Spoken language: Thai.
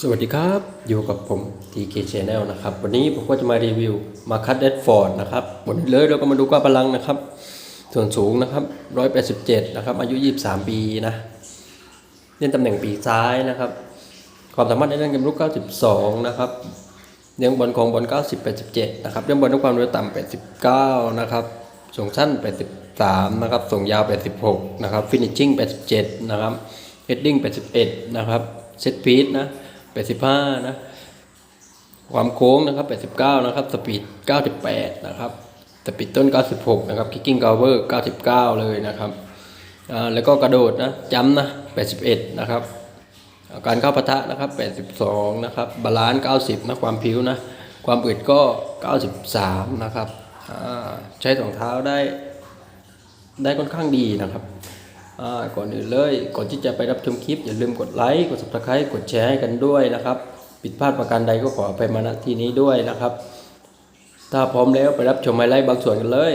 สวัสดีครับ อยู่กับผม TK Channel นะครับ วันนี้ผมก็จะมารีวิวมาคัตเดดฟอร์ดนะครับวันนี้เลยเราก็มาดูก้าพลังนะครับ ส่วนสูงนะครับ 187 นะครับ อายุ 23 ปีนะเล่นตำแหน่งปีซ้ายนะครับ ความสามารถในเรื่องเกมลุก 92 นะครับเลี้ยงบอลของบอล 90 87 นะครับเลี้ยงบอลด้วยความเร็วต่ำ 89 นะครับส่งสั้น 83 นะครับ ส่งยาว 86 นะครับฟินิชชิ่ง 87 นะครับเฮดดิ้ง 81 นะครับเซตพีทนะ 85นะ ความโค้งนะครับ89นะครับ สปีด98นะครับ สปีดต้น96นะครับ คิกกิ้งกาวเวอร์99เลยนะครับอ่าแล้วก็กระโดดนะจำนะ81นะครับ การเข้าปะทะนะครับ82นะครับ บาลานซ์90นะ ความผิวนะ ความอึดก็93นะครับอ่าใช้สองเท้าได้ได้ค่อนข้างดีนะครับ ก่อนอื่นเลยก่อนที่จะไปรับชมคลิป อย่าลืมกดไลค์กด subscribe กดแชร์ให้กันด้วยนะครับผิดพลาดประการใดก็ขอไปมาณที่นี้ด้วยนะครับ ถ้าพร้อมแล้วไปรับชมไฮไลท์บางส่วนกันเลย